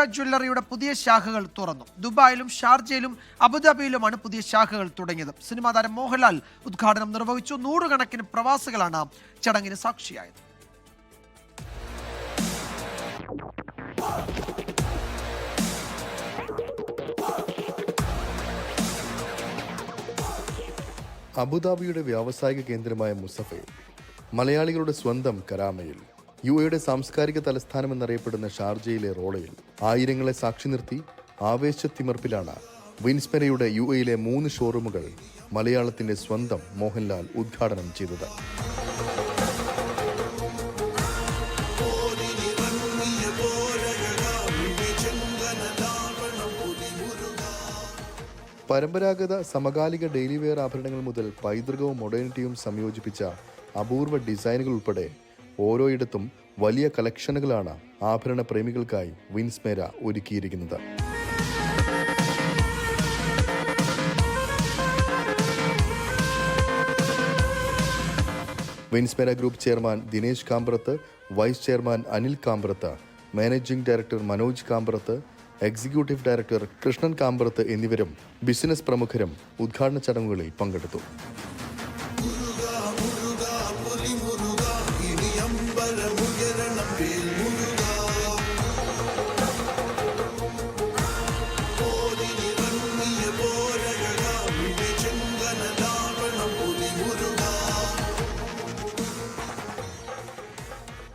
മുൻനിര ജ്വല്ലറിയുടെ പുതിയ ശാഖകൾ തുറന്നു. ദുബായിലും ഷാർജയിലും അബുദാബിയിലുമാണ് പുതിയ ശാഖകൾ തുടങ്ങിയത്. സിനിമാ താരം മോഹൻലാൽ ഉദ്ഘാടനം നിർവഹിച്ചു. നൂറുകണക്കിന് പ്രവാസികളാണ് ചടങ്ങിന് സാക്ഷിയായത്. അബുദാബിയുടെ വ്യാവസായിക കേന്ദ്രമായ മുസഫയിൽ മലയാളികളുടെ സ്വന്തം കരാമയിൽ യു എയുടെ സാംസ്കാരിക തലസ്ഥാനം എന്നറിയപ്പെടുന്ന ഷാർജയിലെ റോളയിൽ ആയിരങ്ങളെ സാക്ഷി നിർത്തി ആവേശത്തിമർപ്പിലാണ് വിൻസ്പെരയുടെ യു എയിലെ മൂന്ന് ഷോറൂമുകൾ മലയാളത്തിന്റെ സ്വന്തം മോഹൻലാൽ ഉദ്ഘാടനം ചെയ്തത്. പരമ്പരാഗത സമകാലിക ഡെയിലി വെയർ ആഭരണങ്ങൾ മുതൽ പൈതൃകവും മൊഡേണിറ്റിയും സംയോജിപ്പിച്ച അപൂർവ ഡിസൈനുകൾ ഉൾപ്പെടെ ഓരോയിടത്തും വലിയ കളക്ഷനുകളാണ് ആഭരണ പ്രേമികൾക്കായി വിൻസ്മേര ഒരുക്കിയിരിക്കുന്നത്. Vinsmera group chairman Dinesh Kamprath vice chairman Anil Kamprath managing director Manoj Kamprath executive director Krishnan Kamprath എന്നിവരും ബിസിനസ് പ്രമുഖരും ഉദ്ഘാടന ചടങ്ങുകളിൽ പങ്കെടുത്തു.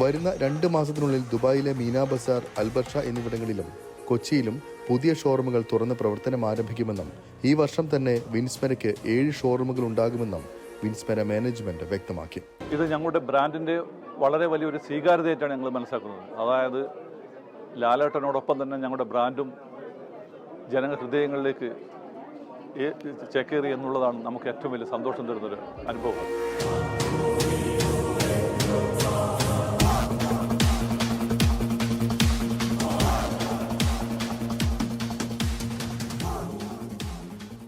വരുന്ന രണ്ട് മാസത്തിനുള്ളിൽ ദുബായിലെ മീന ബസാർ അൽബർഷ എന്നിവിടങ്ങളിലും കൊച്ചിയിലും പുതിയ ഷോറൂമുകൾ തുറന്ന് പ്രവർത്തനം ആരംഭിക്കുമെന്നും ഈ വർഷം തന്നെ വിൻസ്മരയ്ക്ക് ഏഴ് ഷോറൂമുകൾ ഉണ്ടാകുമെന്നും വിൻസ്മര മാനേജ്മെന്റ് വ്യക്തമാക്കി. ഇത് ഞങ്ങളുടെ ബ്രാൻഡിന്റെ വളരെ വലിയൊരു സ്വീകാര്യതയായിട്ടാണ് ഞങ്ങൾ മനസ്സിലാക്കുന്നത്. അതായത് ലാലേട്ടനോടൊപ്പം തന്നെ ഞങ്ങളുടെ ബ്രാൻഡും ജനങ്ങൾ ഹൃദയങ്ങളിലേക്ക് ചെക്കേറി എന്നുള്ളതാണ് നമുക്ക് ഏറ്റവും വലിയ സന്തോഷം തരുന്നൊരു അനുഭവം.